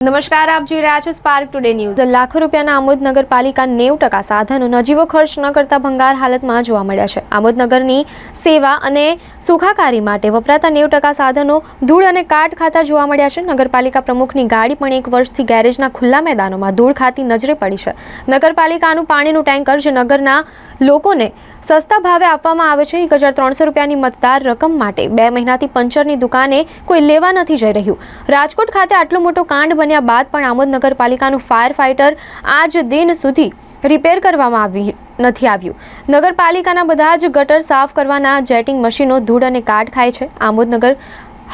નમસ્કાર, આપ જોઈ રહ્યા છો સ્પાર્ક ટુડે ન્યૂઝ લાખો રૂપિયાના આમોદ નગરપાલિકા નેવું ટકા સાધનો નજીવો ખર્ચ ન કરતા ભંગાર હાલતમાં જોવા મળ્યા છે. આમોદનગરની સેવા અને સુખાકારી માટે વપરાતા નેવું ટકા સાધનો ધૂળ અને કાટ ખાતા જોવા મળ્યા છે. નગરપાલિકા પ્રમુખની ગાડી પણ એક વર્ષથી ગેરેજના ખુલ્લા મેદાનોમાં ધૂળ ખાતી નજરે પડી છે. નગરપાલિકાનું પાણીનું ટેન્કર જે નગરના લોકોને સસ્તા ભાવે આપવામાં આવે છે. એક હજાર ત્રણસો રૂપિયાની મતદાર રકમ માટે બે મહિનાથી પંચરની દુકાને કોઈ લેવા નથી જઈ રહ્યું. રાજકોટ ખાતે આટલો મોટો કાંડ બન્યા બાદ પણ આમોદ નગરપાલિકાનું ફાયર ફાઇટર આજ દિન સુધી રિપેર કરવામાં આવી નથી આવ્યું. નગરપાલિકાના બધા જ ગટર સાફ કરવાના જેટિંગ મશીનો ધૂળ અને કાટ ખાય છે. આમોદ નગર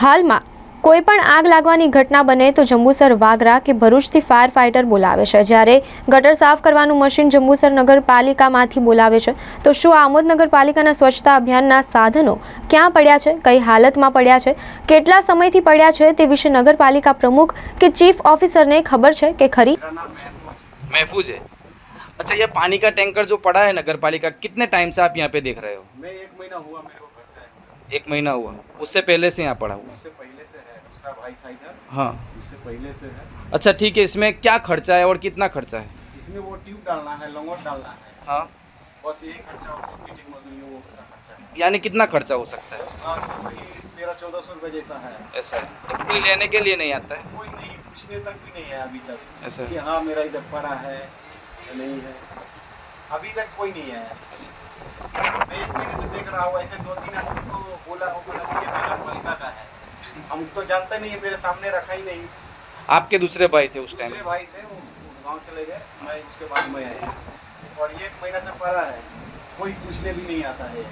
હાલમાં કોઈ પણ આગ લાગવાની ઘટના બને તો જંબુસર વાગરા કે ભરૂચથી ફાયર ફાઇટર બોલાવે છે જ્યારે ગટર સાફ કરવાનું મશીન જંબુસર નગરપાલિકામાંથી બોલાવે છે તો શું આમોદ નગરપાલિકાના સ્વચ્છતા અભિયાનના સાધનો ક્યાં પડ્યા છે કઈ હાલતમાં પડ્યા છે કેટલા સમયથી પડ્યા છે તે વિશે નગરપાલિકા પ્રમુખ કે ચીફ ઓફિસરને ખબર છે કે ખરી महफूज है अच्छा ये पानी का टैंकर जो पड़ा है नगर पालिका कितने टाइम से आप यहाँ पे देख रहे हो मैं एक महीना हुआ मेरे को घर से एक महीना हुआ उससे पहले से यहाँ पड़ा हुआ उससे पहले है दूसरा भाई था इधर। हाँ। उससे पहले से है। अच्छा ठीक है इसमें क्या खर्चा है और कितना खर्चा है? इसमें वो ट्यूब डालना है लंगोट डालना है। हाँ। बस यही खर्चा फिटिंग मजदूरी वो उसका खर्चा है। यानी कितना खर्चा हो सकता है? हाँ तेरह चौदह सौ रुपये जैसा है। ऐसा है। तो कोई लेने के लिए नहीं आता है? कोई नहीं पूछने तक भी नहीं है अभी तक। ऐसा कि हाँ मेरा इधर पड़ा है नहीं है। अभी तक कोई नहीं आया। मैं एक महीने से देख रहा हूँ ऐसे दो तीन बोला होगा कि का है हम तो जानते नहीं है मेरे सामने रखा ही नहीं आपके दूसरे भाई थे उस टाइम दूसरे भाई थे वो गांव चले गए मैं उसके बाद में आया और ये एक महीना से पड़ा है कोई पूछने भी नहीं आता है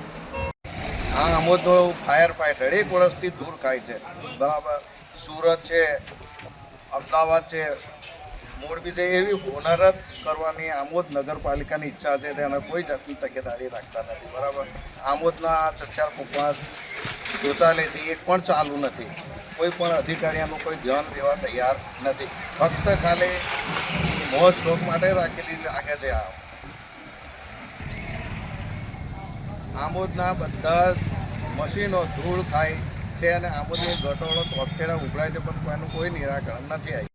આ આમોદનો ફાયર ફાઇટર એક વર્ષથી દૂર ખાય છે બરાબર સુરત છે અમદાવાદ છે મોરબી છે એવી હોનારત કરવાની આમોદ નગરપાલિકાની ઈચ્છા છે તેને કોઈ જાતની તકેદારી રાખતા નથી બરાબર આમોદના ચચાર પપ્પા શૌચાલય છે એક પણ ચાલુ નથી. કોઈ પણ અધિકારીઓનું કોઈ ધ્યાન દેવા તૈયાર નથી. ફક્ત ખાલી મોજ શોખ માટે રાખેલી લાગે છે આ. આમોદના બધા મશીનો ધૂળ ખાય છે અને આમોદની ગટોળો ચોકઠેરા ઉભરાય છે, પણ એનું કોઈ નિરાકરણ નથી આવ્યું